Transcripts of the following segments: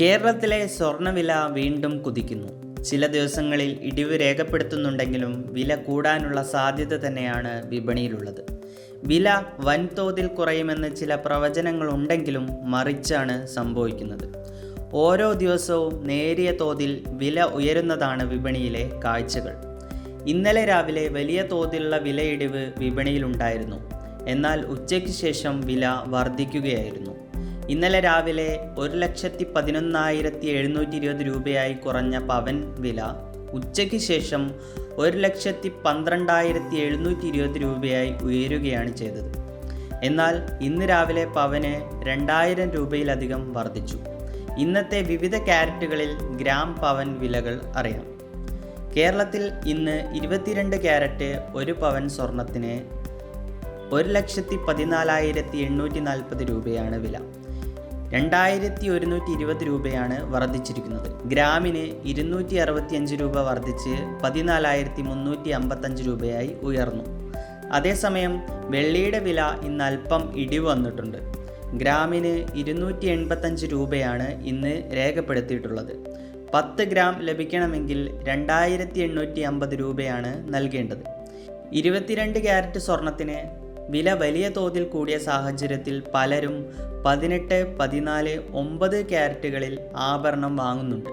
കേരളത്തിലെ സ്വർണവില വീണ്ടും കുതിക്കുന്നു. ചില ദിവസങ്ങളിൽ ഇടിവ് രേഖപ്പെടുത്തുന്നുണ്ടെങ്കിലും വില കൂടാനുള്ള സാധ്യത തന്നെയാണ് വിപണിയിലുള്ളത്. വില വൻതോതിൽ കുറയുമെന്ന് ചില പ്രവചനങ്ങൾ ഉണ്ടെങ്കിലും മറിച്ചാണ് സംഭവിക്കുന്നത്. ഓരോ ദിവസവും നേരിയ തോതിൽ വില ഉയരുന്നതാണ് വിപണിയിലെ കാഴ്ചകൾ. ഇന്നലെ രാവിലെ വലിയ തോതിലുള്ള വിലയിടിവ് വിപണിയിലുണ്ടായിരുന്നു. എന്നാൽ ഉച്ചയ്ക്ക് ശേഷം വില വർദ്ധിക്കുകയായിരുന്നു. ഇന്നലെ രാവിലെ ഒരു ലക്ഷത്തി പതിനൊന്നായിരത്തി എഴുന്നൂറ്റി ഇരുപത് രൂപയായി കുറഞ്ഞ പവൻ വില ഉച്ചയ്ക്ക് ശേഷം ഒരു ലക്ഷത്തി പന്ത്രണ്ടായിരത്തി എഴുന്നൂറ്റി ഇരുപത് രൂപയായി ഉയരുകയാണ് ചെയ്തത്. എന്നാൽ ഇന്ന് രാവിലെ പവന് രണ്ടായിരം രൂപയിലധികം വർദ്ധിച്ചു. ഇന്നത്തെ വിവിധ ക്യാരറ്റുകളിൽ ഗ്രാം പവൻ വിലകൾ അറിയാം. കേരളത്തിൽ ഇന്ന് ഇരുപത്തിരണ്ട് ക്യാരറ്റ് ഒരു പവൻ സ്വർണത്തിന് ഒരു ലക്ഷത്തി പതിനാലായിരത്തി എണ്ണൂറ്റി നാൽപ്പത് രൂപയാണ് വില. രണ്ടായിരത്തി ഒരുന്നൂറ്റി ഇരുപത് രൂപയാണ് വർദ്ധിച്ചിരിക്കുന്നത്. ഗ്രാമിന് ഇരുന്നൂറ്റി അറുപത്തിയഞ്ച് രൂപ വർദ്ധിച്ച് പതിനാലായിരത്തി മുന്നൂറ്റി അമ്പത്തഞ്ച് രൂപയായി ഉയർന്നു. അതേസമയം വെള്ളിയുടെ വില ഇന്ന് അല്പം ഇടിവ് വന്നിട്ടുണ്ട്. ഗ്രാമിന് ഇരുന്നൂറ്റി എൺപത്തഞ്ച് രൂപയാണ് ഇന്ന് രേഖപ്പെടുത്തിയിട്ടുള്ളത്. പത്ത് ഗ്രാം ലഭിക്കണമെങ്കിൽ രണ്ടായിരത്തി എണ്ണൂറ്റി അമ്പത് രൂപയാണ് നൽകേണ്ടത്. ഇരുപത്തിരണ്ട് ക്യാരറ്റ് സ്വർണത്തിന് വില വലിയ തോതിൽ കൂടിയ സാഹചര്യത്തിൽ പലരും പതിനെട്ട് പതിനാല് ഒമ്പത് ക്യാരറ്റുകളിൽ ആഭരണം വാങ്ങുന്നുണ്ട്.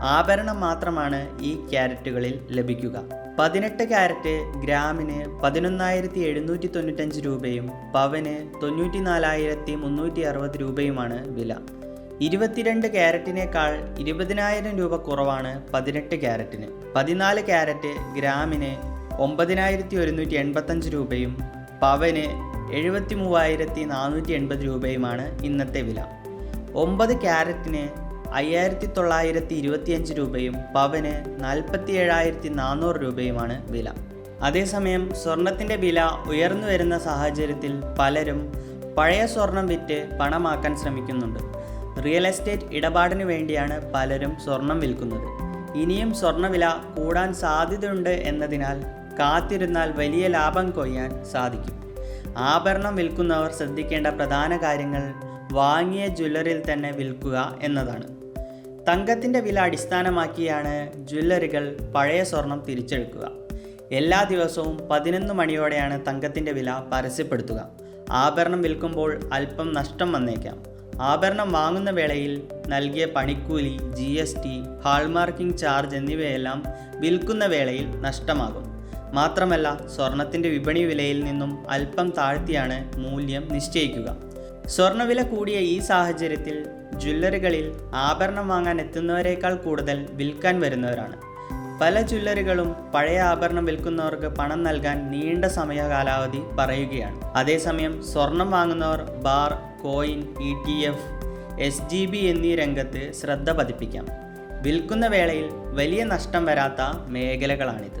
ആഭരണം മാത്രമാണ് ഈ ക്യാരറ്റുകളിൽ ലഭിക്കുക. പതിനെട്ട് ക്യാരറ്റ് ഗ്രാമിന് പതിനൊന്നായിരത്തി എഴുന്നൂറ്റി തൊണ്ണൂറ്റഞ്ച് രൂപയും പവന് തൊണ്ണൂറ്റി നാലായിരത്തി മുന്നൂറ്റി അറുപത് രൂപയുമാണ് വില. ഇരുപത്തിരണ്ട് ക്യാരറ്റിനേക്കാൾ ഇരുപതിനായിരം രൂപ കുറവാണ് പതിനെട്ട് ക്യാരറ്റിന്. പതിനാല് ക്യാരറ്റ് ഗ്രാമിന് ഒമ്പതിനായിരത്തി ഒരുന്നൂറ്റി എൺപത്തഞ്ച് രൂപയും പവന് എഴുപത്തി മൂവായിരത്തി നാനൂറ്റി എൺപത് രൂപയുമാണ് ഇന്നത്തെ വില. ഒമ്പത് ക്യാരറ്റിന് അയ്യായിരത്തി തൊള്ളായിരത്തി ഇരുപത്തിയഞ്ച് രൂപയും പവന് നാൽപ്പത്തി ഏഴായിരത്തി നാനൂറ് രൂപയുമാണ് വില. അതേസമയം സ്വർണത്തിന്റെ വില ഉയർന്നു വരുന്ന സാഹചര്യത്തിൽ പലരും പഴയ സ്വർണം വിറ്റ് പണമാക്കാൻ ശ്രമിക്കുന്നുണ്ട്. റിയൽ എസ്റ്റേറ്റ് ഇടപാടിന് വേണ്ടിയാണ് പലരും സ്വർണം വിൽക്കുന്നത്. ഇനിയും സ്വർണവില കൂടാൻ സാധ്യതയുണ്ട് എന്നതിനാൽ കാത്തിരുന്നാൽ വലിയ ലാഭം കൊയ്യാൻ സാധിക്കും. ആഭരണം വിൽക്കുന്നവർ ശ്രദ്ധിക്കേണ്ട പ്രധാന കാര്യങ്ങൾ വാങ്ങിയ ജ്വല്ലറിയിൽ തന്നെ വിൽക്കുക എന്നതാണ്. തങ്കത്തിന്റെ വില അടിസ്ഥാനമാക്കിയാണ് ജ്വല്ലറികൾ പഴയ സ്വർണം തിരിച്ചെടുക്കുക. എല്ലാ ദിവസവും പതിനൊന്ന് മണിയോടെയാണ് തങ്കത്തിന്റെ വില പരസ്യപ്പെടുത്തുക. ആഭരണം വിൽക്കുമ്പോൾ അല്പം നഷ്ടം വന്നേക്കാം. ആഭരണം വാങ്ങുന്ന വേളയിൽ നൽകിയ പണിക്കൂലി G S T hallmarking charge എന്നിവയെല്ലാം വിൽക്കുന്ന വേളയിൽ നഷ്ടമാകും. മാത്രമല്ല സ്വർണത്തിന്റെ വിപണി വിലയിൽ നിന്നും അല്പം താഴ്ത്തിയാണ് മൂല്യം നിശ്ചയിക്കുക. സ്വർണവില കൂടിയ ഈ സാഹചര്യത്തിൽ ജ്വല്ലറികളിൽ ആഭരണം വാങ്ങാൻ എത്തുന്നവരേക്കാൾ കൂടുതൽ വിൽക്കാൻ വരുന്നവരാണ്. പല ജ്വല്ലറികളും പഴയ ആഭരണം വിൽക്കുന്നവർക്ക് പണം നൽകാൻ നീണ്ട സമയ കാലാവധി പറയുകയാണ്. അതേസമയം സ്വർണം വാങ്ങുന്നവർ bar coin E T F S G B എന്നീ രംഗത്ത് ശ്രദ്ധ പതിപ്പിക്കാം. വിൽക്കുന്ന വേളയിൽ വലിയ നഷ്ടം വരാത്ത മേഖലകളാണിത്.